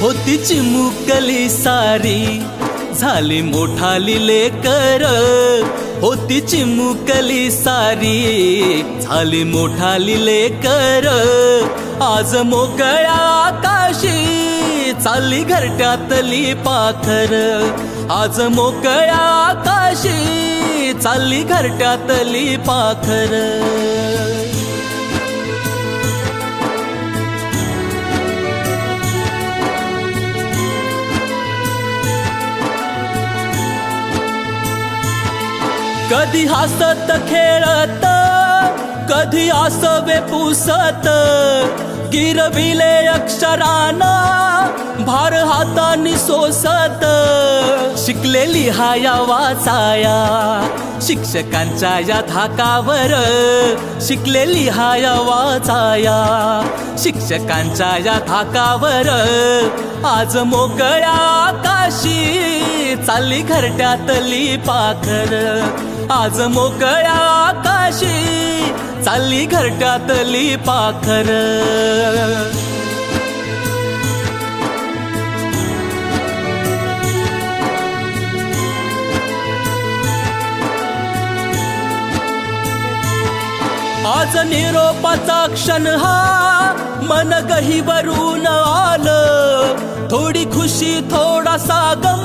होती चिमुकली सारी झाली मोठाली लेकर. होती चिमुकली सारी झाली मोठाली लेकर. आज मोकळ्या आकाशी चालली घरट्यातली पाखर. आज मोकळ्या आकाशी चालली घरट्यातली पाखर. कधी हसत खेळत कधी आसवे पुसत गिरविले अक्षराना भार हातानी सोसत. शिकलेली हाया वाचाया शिक्षकांच्या या धाकावर. शिकलेली हाया वाचाया शिक्षकांच्या या धाकावर. आज मोकळ्या आकाशी चालली घरट्यातली पाखर. आज मोकळ्या आकाशी चालली घरट्यातली पाखर. आज निरोपाचा क्षण हा मन गहीवरून आलं. थोडी खुशी थोडासा गम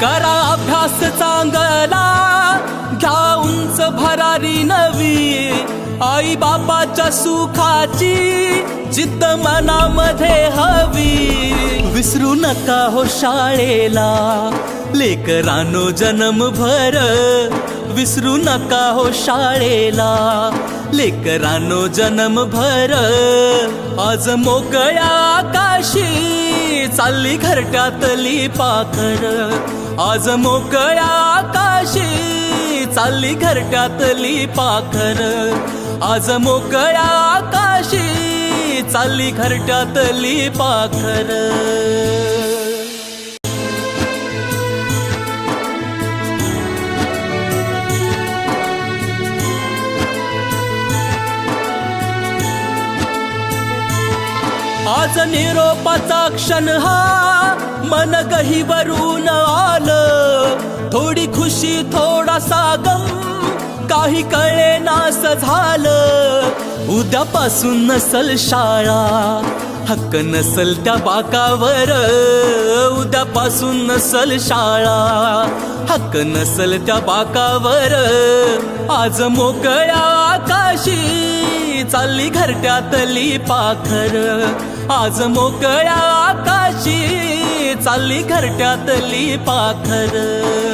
करा अभ्यास चांगला. घ्या उंच भरारी नवी. आई बापाच्या सुखाची जिद्द मनामध्ये हवी. विसरू नका हो शाळेला. लेकरानो जन्मभर विसरू नका हो शाळेला. लेकरानो जन्मभर आज मोकळ्या आकाशी चालली घरट्यातली पाखर. आज मोकळ्या आकाशी चालली घरट्यातली पाखर. आज मोकळ्या आकाशी चालली घरट्यातली पाखर. त्याच निरोपाचा क्षण हा. मन गहीवरून आलं. थोडी खुशी थोडासा गम. काही कळे नास झालं. उद्यापासून नसल शाळा. हक्क नसल त्या बाकावर. उद्यापासून नसल शाळा. हक्क नसल त्या बाकावर. आज मोकळ्या आकाशी चालली घरट्यातली पाखर. आज मोकळ्या आकाशी चालली घरट्यातली पाखर.